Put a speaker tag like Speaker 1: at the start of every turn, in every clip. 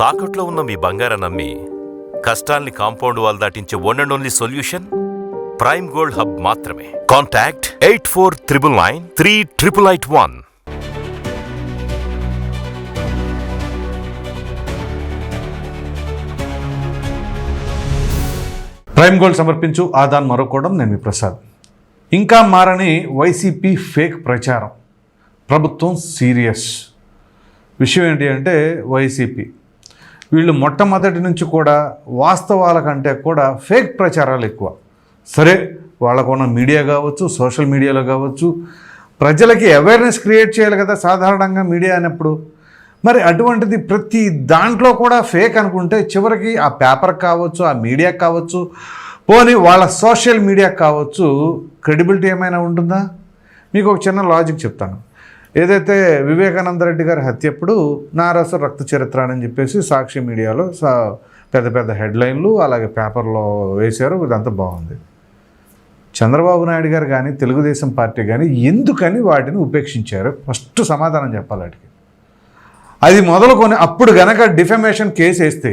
Speaker 1: తాకట్లో ఉన్న మీ బంగారాన్ని నమ్మి కష్టాల్ని compound wall దాటించే one and only solution prime gold hub మాత్రమే. Contact eight four triple nine three triple eight one
Speaker 2: prime gold సమర్పించు ఆదాన్ మరొకోవడం నేను మీ ప్రసాద్. ఇంకా మారని వైసీపీ ఫేక్ ప్రచారం. ప్రభుత్వం సీరియస్ విషయం ఏంటి అంటే వైసీపీ వీళ్ళు మొట్టమొదటి నుంచి కూడా వాస్తవాల కంటే కూడా ఫేక్ ప్రచారాలు ఎక్కువ. సరే వాళ్ళకున్న మీడియా కావచ్చు సోషల్ మీడియాలో కావచ్చు ప్రజలకి అవేర్నెస్ క్రియేట్ చేయాలి కదా సాధారణంగా మీడియా అన్నప్పుడు. మరి అటువంటిది ప్రతి దాంట్లో కూడా ఫేక్ అనుకుంటే చివరికి ఆ పేపర్ కావచ్చు ఆ మీడియా కావచ్చు పోనీ వాళ్ళ సోషల్ మీడియా కావచ్చు క్రెడిబిలిటీ ఏమైనా ఉంటుందా? మీకు ఒక చిన్న లాజిక్ చెప్తాను. ఏదైతే వివేకానంద రెడ్డి గారి హత్యప్పుడు నారస రక్త చరిత్ర అని చెప్పేసి సాక్షి మీడియాలో సా పెద్ద పెద్ద హెడ్లైన్లు అలాగే పేపర్లో వేశారు. ఇదంతా బాగుంది. చంద్రబాబు నాయుడు గారు కానీ తెలుగుదేశం పార్టీ కానీ ఎందుకని వాటిని ఉపేక్షించారు? ఫస్ట్ సమాధానం చెప్పాలి వాటికి. అది మొదలుకొని అప్పుడు గనక డిఫమేషన్ కేసు వేస్తే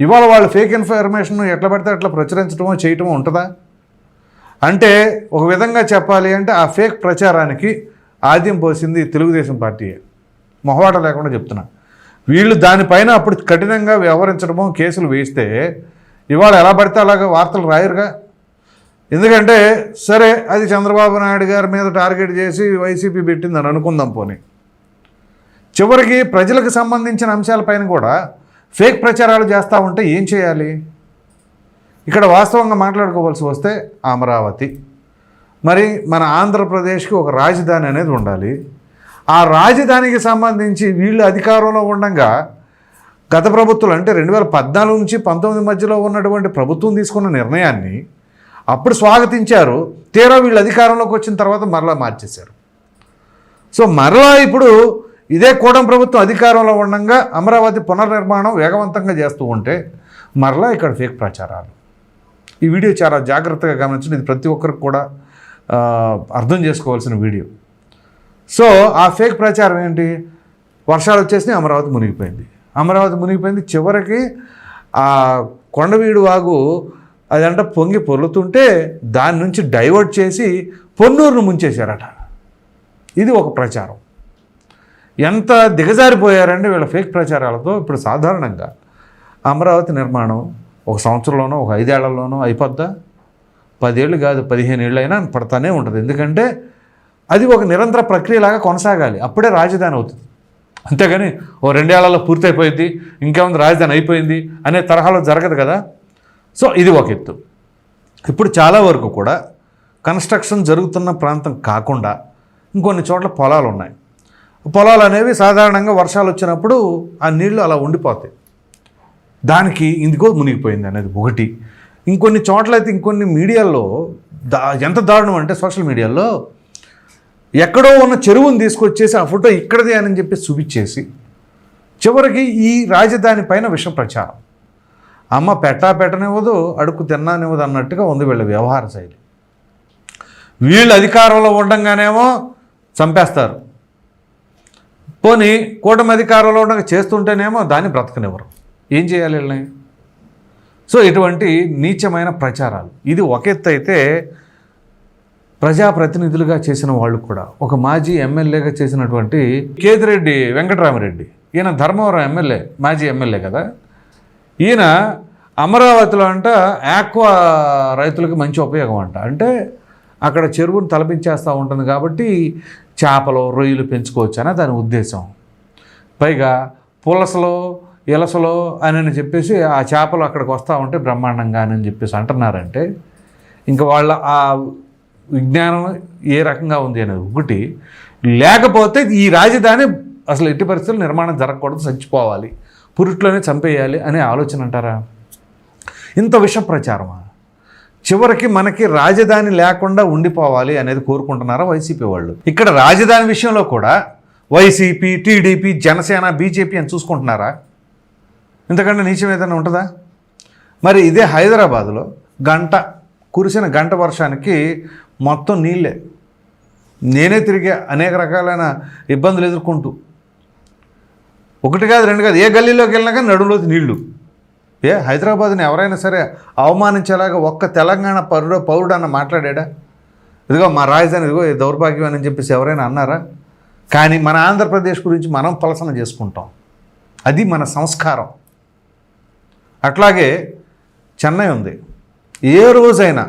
Speaker 2: ఇవాళ వాళ్ళు ఫేక్ ఇన్ఫర్మేషన్ ఎట్లా పడితే అట్లా ప్రచురించడమో చేయటమో ఉంటుందా? అంటే ఒక విధంగా చెప్పాలి అంటే ఆ ఫేక్ ప్రచారానికి ఆద్యం పోసింది తెలుగుదేశం పార్టీయే. మొహవాట లేకుండా చెప్తున్నా. వీళ్ళు దానిపైన అప్పుడు కఠినంగా వ్యవహరించడము కేసులు వేస్తే ఇవాళ ఎలా పడితే అలాగా వార్తలు రాయరుగా? ఎందుకంటే సరే అది చంద్రబాబు నాయుడు గారి మీద టార్గెట్ చేసి వైసీపీ పెట్టిందని అనుకుందాం పోనీ. చివరికి ప్రజలకు సంబంధించిన అంశాలపైన కూడా ఫేక్ ప్రచారాలు చేస్తూ ఉంటే ఏం చేయాలి? ఇక్కడ వాస్తవంగా మాట్లాడుకోవాల్సి వస్తే అమరావతి. మరి మన ఆంధ్రప్రదేశ్కి ఒక రాజధాని అనేది ఉండాలి. ఆ రాజధానికి సంబంధించి వీళ్ళు అధికారంలో ఉండగా గత ప్రభుత్వాలు అంటే రెండు వేల పద్నాలుగు నుంచి పంతొమ్మిది మధ్యలో ఉన్నటువంటి ప్రభుత్వం తీసుకున్న నిర్ణయాన్ని అప్పుడు స్వాగతించారు. తీరా వీళ్ళు అధికారంలోకి వచ్చిన తర్వాత మరలా మార్చేశారు. సో మరలా ఇప్పుడు ఇదే కూడం ప్రభుత్వం అధికారంలో ఉండగా అమరావతి పునర్నిర్మాణం వేగవంతంగా చేస్తూ ఉంటే మరలా ఇక్కడ ఫేక్ ప్రచారాలు. ఈ వీడియో చాలా జాగ్రత్తగా గమనించండి. ఇది ప్రతి ఒక్కరికి కూడా అర్థం చేసుకోవాల్సిన వీడియో. సో ఆ ఫేక్ ప్రచారం ఏంటి? వర్షాలు వచ్చేసి అమరావతి మునిగిపోయింది. అమరావతి మునిగిపోయింది. చివరికి ఆ కొండవీడు వాగు అదంట పొంగి పొర్లుతుంటే దాని నుంచి డైవర్ట్ చేసి పొన్నూరును ముంచేశారట. ఇది ఒక ప్రచారం. ఎంత దిగజారిపోయారంటే వీళ్ళ ఫేక్ ప్రచారాలతో? ఇప్పుడు సాధారణంగా అమరావతి నిర్మాణం ఒక సంవత్సరంలోనో ఒక ఐదేళ్ళలోనో అయిపోద్దా? పదేళ్ళు కాదు పదిహేను ఏళ్ళు అయినా పడతానే ఉంటుంది. ఎందుకంటే అది ఒక నిరంతర ప్రక్రియలాగా కొనసాగాలి. అప్పుడే రాజధాని అవుతుంది. అంతేగాని ఓ రెండేళ్ళలో పూర్తయిపోయింది ఇంకేముంది రాజధాని అయిపోయింది అనే తరహాలో జరగదు కదా. సో ఇది ఒక ఎత్తు. ఇప్పుడు చాలా వరకు కూడా కన్స్ట్రక్షన్ జరుగుతున్న ప్రాంతం కాకుండా ఇంకొన్ని చోట్ల పొలాలు ఉన్నాయి. పొలాలు అనేవి సాధారణంగా వర్షాలు వచ్చినప్పుడు ఆ నీళ్ళు అలా ఉండిపోతాయి. దానికి ఇందుకో మునిగిపోయింది అనేది ఒకటి. ఇంకొన్ని చోట్ల అయితే ఇంకొన్ని మీడియాల్లో దా ఎంత దారుణం అంటే సోషల్ మీడియాలో ఎక్కడో ఉన్న చెరువుని తీసుకొచ్చేసి ఆ ఫోటో ఇక్కడదే అని చెప్పి చూపించేసి చివరికి ఈ రాజధాని పైన విష ప్రచారం. అమ్మ పెట్టా పెట్టనివ్వదు అడుక్కు తిన్నానివ్వదు అన్నట్టుగా ఉంది వీళ్ళ వ్యవహార శైలి. వీళ్ళు అధికారంలో ఉండంగానేమో చంపేస్తారు. పోనీ కూటమి అధికారంలో ఉండగా చేస్తుంటేనేమో దాన్ని బ్రతకనివ్వరు. ఏం చేయాలి వీళ్ళని? సో ఇటువంటి నీచమైన ప్రచారాలు. ఇది ఒక ఎత్తు అయితే ప్రజాప్రతినిధులుగా చేసిన వాళ్ళు కూడా ఒక మాజీ ఎమ్మెల్యేగా చేసినటువంటి కేతిరెడ్డి వెంకటరామరెడ్డి. ఈయన ధర్మవరం ఎమ్మెల్యే మాజీ ఎమ్మెల్యే కదా. ఈయన అమరావతిలో అంట ఆక్వా రైతులకు మంచి ఉపయోగం అంట. అంటే అక్కడ చెరువును తలపించేస్తూ ఉంటుంది కాబట్టి చేపలు రొయ్యలు పెంచుకోవచ్చు అనే దాని ఉద్దేశం. పైగా పులసలో ఇలసలో అని చెప్పేసి ఆ చేపలు అక్కడికి వస్తూ ఉంటే బ్రహ్మాండంగా అని చెప్పేసి అంటున్నారంటే ఇంకా వాళ్ళ ఆ విజ్ఞానం ఏ రకంగా ఉంది అనేది ఒకటి. లేకపోతే ఈ రాజధాని అసలు ఎట్టి పరిస్థితులు నిర్మాణం జరగకూడదు చచ్చిపోవాలి పురుట్లోనే చంపేయాలి అనే ఆలోచన అంటారా? ఇంత విష ప్రచారమా? చివరికి మనకి రాజధాని లేకుండా ఉండిపోవాలి అనేది కోరుకుంటున్నారా వైసీపీ వాళ్ళు? ఇక్కడ రాజధాని విషయంలో కూడా వైసీపీ టీడీపీ జనసేన బీజేపీ అని చూసుకుంటున్నారా? ఇంతకంటే నీచం ఏదైనా ఉంటుందా? మరి ఇదే హైదరాబాదులో గంట కురిసిన గంట వర్షానికి మొత్తం నీళ్ళే. నేనే తిరిగే అనేక రకాలైన ఇబ్బందులు ఎదుర్కొంటూ. ఒకటి కాదు రెండు కాదు ఏ గల్లీలోకి వెళ్ళినా కానీ నడుములోకి నీళ్ళు ఏ హైదరాబాద్ని ఎవరైనా సరే అవమానించేలాగా ఒక్క తెలంగాణ పౌరుడు పౌరుడు అన్న మాట్లాడా ఇదిగో మా రాజధాని ఇదిగో దౌర్భాగ్యం అని చెప్పేసి ఎవరైనా అన్నారా? కానీ మన ఆంధ్రప్రదేశ్ గురించి మనం పలసన చేసుకుంటాం. అది మన సంస్కారం. అట్లాగే చెన్నై ఉంది. ఏ రోజైనా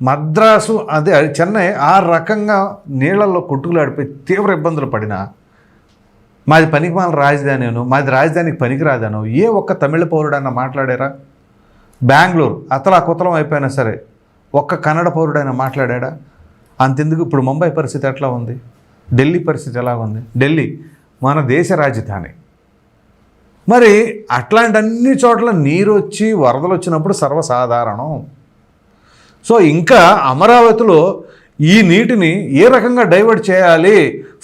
Speaker 2: మద్రాసు అదే చెన్నై ఆ రకంగా నీళ్ళలో కొట్టుకులాడిపోయి తీవ్ర ఇబ్బందులు పడినా మాది పనికిమాల రాజధానిను మాది రాజధానికి పనికిరాదాను ఏ ఒక్క తమిళ పౌరుడైనా మాట్లాడారా? బెంగళూరు అతలా కుతలం అయిపోయినా సరే ఒక్క కన్నడ పౌరుడైనా మాట్లాడా అంతెందుకు ఇప్పుడు ముంబై పరిస్థితి ఎట్లా ఉంది? ఢిల్లీ పరిస్థితి ఎలా ఉంది? ఢిల్లీ మన దేశ రాజధాని. మరి అట్లాంటి అన్ని చోట్ల నీరు వచ్చి వరదలు వచ్చినప్పుడు సర్వసాధారణం. సో ఇంకా అమరావతిలో ఈ నీటిని ఏ రకంగా డైవర్ట్ చేయాలి?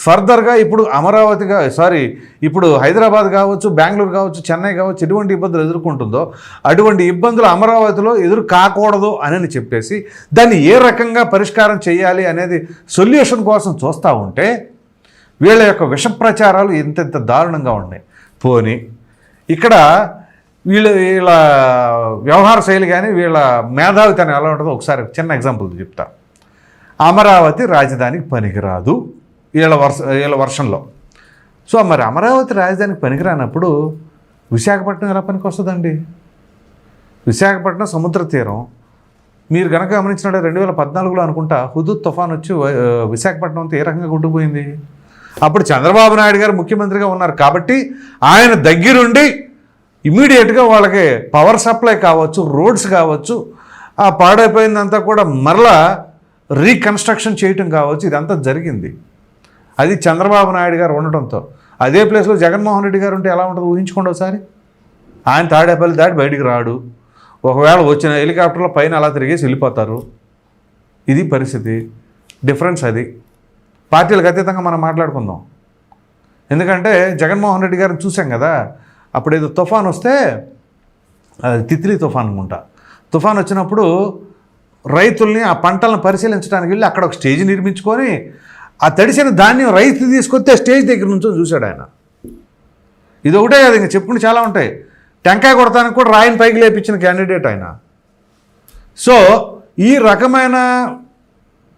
Speaker 2: ఫర్దర్గా ఇప్పుడు అమరావతిగా సారీ ఇప్పుడు హైదరాబాద్ కావచ్చు బెంగళూరు కావచ్చు చెన్నై కావచ్చు ఎటువంటి ఇబ్బందులు ఎదుర్కొంటుందో అటువంటి ఇబ్బందులు అమరావతిలో ఎదురు కాకూడదు అని చెప్పేసి దాన్ని ఏ రకంగా పరిష్కారం చేయాలి అనేది సొల్యూషన్ కోసం చూస్తూ ఉంటే వీళ్ళ యొక్క విష ప్రచారాలు ఇంత దారుణంగా ఉన్నాయి. పోనీ ఇక్కడ వీళ్ళ వీళ్ళ వ్యవహార శైలి కానీ వీళ్ళ మేధావితనం ఎలా ఉంటుందో ఒకసారి చిన్న ఎగ్జాంపుల్ చెప్తా అమరావతి రాజధానికి పనికిరాదు వీళ్ళ వర్ష వీళ్ళ వర్షంలో. సో మరి అమరావతి రాజధానికి పనికిరానప్పుడు విశాఖపట్నం ఎలా పనికి వస్తుందండి? విశాఖపట్నం సముద్ర తీరం. మీరు కనుక గమనించినట్టు రెండు వేల పద్నాలుగులో అనుకుంటా హుదూద్ తుఫాన్ వచ్చి విశాఖపట్నం అంతా ఏ రకంగా కొట్టుకుపోయింది అప్పుడు చంద్రబాబు నాయుడు గారు ముఖ్యమంత్రిగా ఉన్నారు కాబట్టి ఆయన దగ్గరుండి ఇమీడియట్గా వాళ్ళకి పవర్ సప్లై కావచ్చు రోడ్స్ కావచ్చు ఆ పాడైపోయిందంతా కూడా మరలా రీకన్స్ట్రక్షన్ చేయటం కావచ్చు ఇదంతా జరిగింది. అది చంద్రబాబు నాయుడు గారు ఉండటంతో. అదే ప్లేస్లో జగన్మోహన్ రెడ్డి గారు ఉంటే ఎలా ఉంటుందో ఊహించుకోండి ఒకసారి. ఆయన తాడేపల్లి దాటి బయటికి రాడు. ఒకవేళ వచ్చిన హెలికాప్టర్లో పైన అలా తిరిగేసి వెళ్ళిపోతారు. ఇది పరిస్థితి. డిఫరెన్స్ అది. పార్టీలకు అతీతంగా మనం మాట్లాడుకుందాం. ఎందుకంటే జగన్మోహన్ రెడ్డి గారిని చూసాం కదా అప్పుడు ఏదో తుఫాన్ వస్తే అది తిత్లీ తుఫాన్ అనుకుంటా. తుఫాన్ వచ్చినప్పుడు రైతుల్ని ఆ పంటలను పరిశీలించడానికి వెళ్ళి అక్కడ ఒక స్టేజ్ నిర్మించుకొని ఆ తడిసిన ధాన్యం రైతు తీసుకొస్తే స్టేజ్ దగ్గర నుంచో చూశాడు ఆయన. ఇది ఒకటే కాదు ఇంకా చెప్పుకుని చాలా ఉంటాయి. టెంకాయ కొడతానికి కూడా రాయిని పైకి లేపించిన క్యాండిడేట్ ఆయన. సో ఈ రకమైన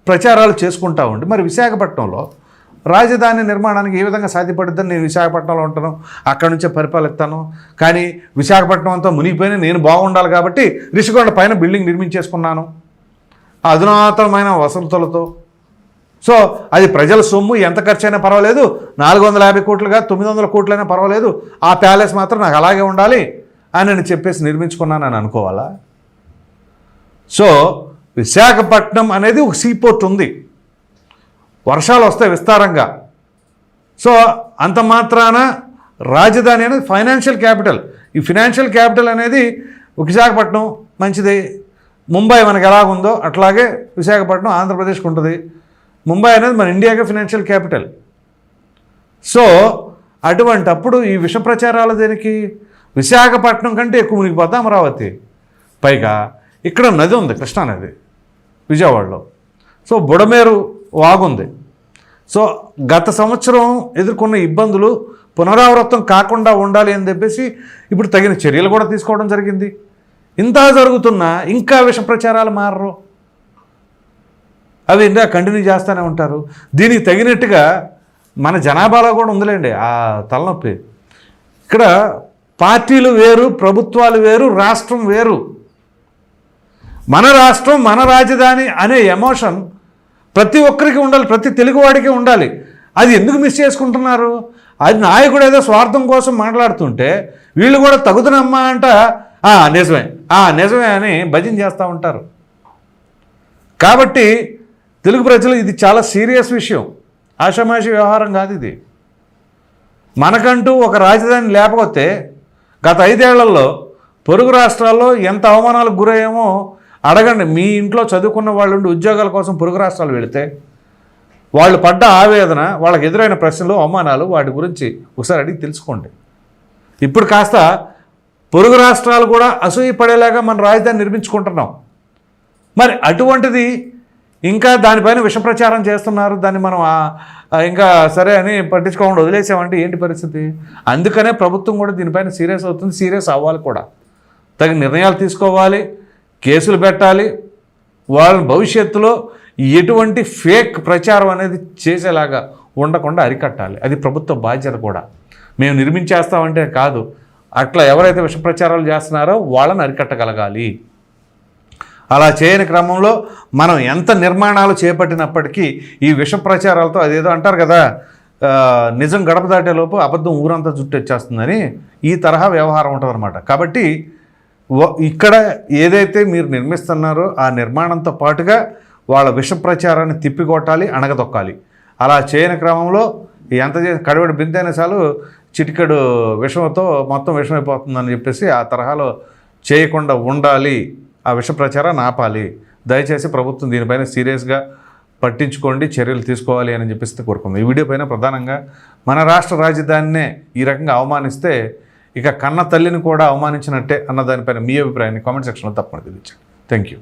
Speaker 2: ప్రచారాలు చేసుకుంటా ఉండి మరి విశాఖపట్నంలో రాజధాని నిర్మాణానికి ఏ విధంగా సాధ్యపడుద్దని నేను విశాఖపట్నంలో ఉంటాను అక్కడి నుంచే పరిపాలిస్తాను. కానీ విశాఖపట్నం అంతా మునిగిపోయినా నేను బాగుండాలి కాబట్టి రిషికొండ పైన బిల్డింగ్ నిర్మించేసుకున్నాను. అధునాతనమైన వసతులతో. సో అది ప్రజల సొమ్ము ఎంత ఖర్చు అయినా పర్వాలేదు. నాలుగు వందల యాభై కోట్లుగా తొమ్మిది వందల కోట్లైనా పర్వాలేదు. ఆ ప్యాలెస్ మాత్రం నాకు అలాగే ఉండాలి అని నేను చెప్పేసి నిర్మించుకున్నాను అని అనుకోవాలా? సో విశాఖపట్నం అనేది ఒక సీపోర్ట్ ఉంది. వర్షాలు వస్తాయి విస్తారంగా. సో అంత మాత్రాన రాజధాని అనేది ఫైనాన్షియల్ క్యాపిటల్. ఈ ఫినాన్షియల్ క్యాపిటల్ అనేది విశాఖపట్నం మంచిది. ముంబై మనకు ఎలాగుందో అట్లాగే విశాఖపట్నం ఆంధ్రప్రదేశ్కి ఉంటుంది. ముంబై అనేది మన ఇండియాగా ఫినాన్షియల్ క్యాపిటల్. సో అటువంటప్పుడు ఈ విష ప్రచారాలు దేనికి? విశాఖపట్నం కంటే ఎక్కువ మునిగిపోద్దాం అమరావతి. పైగా ఇక్కడ నది ఉంది కృష్ణా నది. విజయవాడలో. సో బుడమేరు వాగుంది. సో గత సంవత్సరం ఎదుర్కొన్న ఇబ్బందులు పునరావృతం కాకుండా ఉండాలి అని చెప్పేసి ఇప్పుడు తగిన చర్యలు కూడా తీసుకోవడం జరిగింది. ఇంత జరుగుతున్నా ఇంకా విష ప్రచారాలు మారరు. అవి ఇంకా కంటిన్యూ చేస్తూనే ఉంటారు. దీనికి తగినట్టుగా మన జనాభాలో కూడా ఉందిలేండి ఆ తలనొప్పి. ఇక్కడ పార్టీలు వేరు ప్రభుత్వాలు వేరు రాష్ట్రం వేరు. మన రాష్ట్రం మన రాజధాని అనే ఎమోషన్ ప్రతి ఒక్కరికి ఉండాలి ప్రతి తెలుగువాడికి ఉండాలి. అది ఎందుకు మిస్ చేసుకుంటున్నారు? అది నాయకుడు ఏదో స్వార్థం కోసం మాట్లాడుతుంటే వీళ్ళు కూడా తగుదనమ్మా అంట నిజమే ఆ నిజమే అని భజన చేస్తూ ఉంటారు. కాబట్టి తెలుగు ప్రజలు ఇది చాలా సీరియస్ విషయం. ఆషామాషి వ్యవహారం కాదు ఇది. మనకంటూ ఒక రాజధాని లేకపోతే గత ఐదేళ్ళలో పొరుగు రాష్ట్రాల్లో ఎంత అవమానాలకు గురయ్యామో అడగండి మీ ఇంట్లో చదువుకున్న వాళ్ళు ఉండి ఉద్యోగాల కోసం పొరుగు రాష్ట్రాలు వెళితే వాళ్ళు పడ్డ ఆవేదన వాళ్ళకి ఎదురైన ప్రశ్నలు అవమానాలు వాటి గురించి ఒకసారి అడిగి తెలుసుకోండి. ఇప్పుడు కాస్త పొరుగు రాష్ట్రాలు కూడా అసూయపడేలాగా మన రాజధాని నిర్మించుకుంటున్నాం. మరి అటువంటిది ఇంకా దానిపైన విష ప్రచారం చేస్తున్నారు దాన్ని మనం ఇంకా సరే అని పట్టించుకోకుండా వదిలేసామంటే ఏంటి పరిస్థితి? అందుకనే ప్రభుత్వం కూడా దీనిపైన సీరియస్ అవుతుంది సీరియస్ అవ్వాలి కూడా. తగిన నిర్ణయాలు తీసుకోవాలి కేసులు పెట్టాలి. వాళ్ళ భవిష్యత్తులో ఎటువంటి ఫేక్ ప్రచారం అనేది చేసేలాగా ఉండకుండా అరికట్టాలి. అది ప్రభుత్వ బాధ్యత కూడా. మేము నిర్మించేస్తామంటే కాదు. అట్లా ఎవరైతే విష ప్రచారాలు చేస్తున్నారో వాళ్ళని అరికట్టగలగాలి. అలా చేయని క్రమంలో మనం ఎంత నిర్మాణాలు చేపట్టినప్పటికీ ఈ విష ప్రచారాలతో అదేదో అంటారు కదా నిజం గడప దాటేలోపు అబద్ధం ఊరంతా జుట్టొచ్చేస్తుందని ఈ తరహా వ్యవహారం ఉంటుందన్నమాట. కాబట్టి ఇక్కడ ఏదైతే మీరు నిర్మిస్తున్నారో ఆ నిర్మాణంతో పాటుగా వాళ్ళ విష ప్రచారాన్ని తిప్పికొట్టాలి అణగదొక్కాలి. అలా చేయని క్రమంలో ఎంత చేసి కడివడి బిందైన చాలు చిటికెడు విషంతో మొత్తం విషమైపోతుందని చెప్పేసి ఆ తరహాలో చేయకుండా ఉండాలి ఆ విష ప్రచారాన్ని ఆపాలి. దయచేసి ప్రభుత్వం దీనిపైన సీరియస్గా పట్టించుకోండి చర్యలు తీసుకోవాలి అని చెప్పేసి కోరుకుంది. ఈ వీడియో పైన ప్రధానంగా మన రాష్ట్ర రాజధానినే ఈ రకంగా అవమానిస్తే ఇక కన్న తల్లిని కూడా అవమానించినట్టే అన్న దానిపైన మీ అభిప్రాయాన్ని కామెంట్ సెక్షన్లో తప్పకుండా తెలియచండి థ్యాంక్ యూ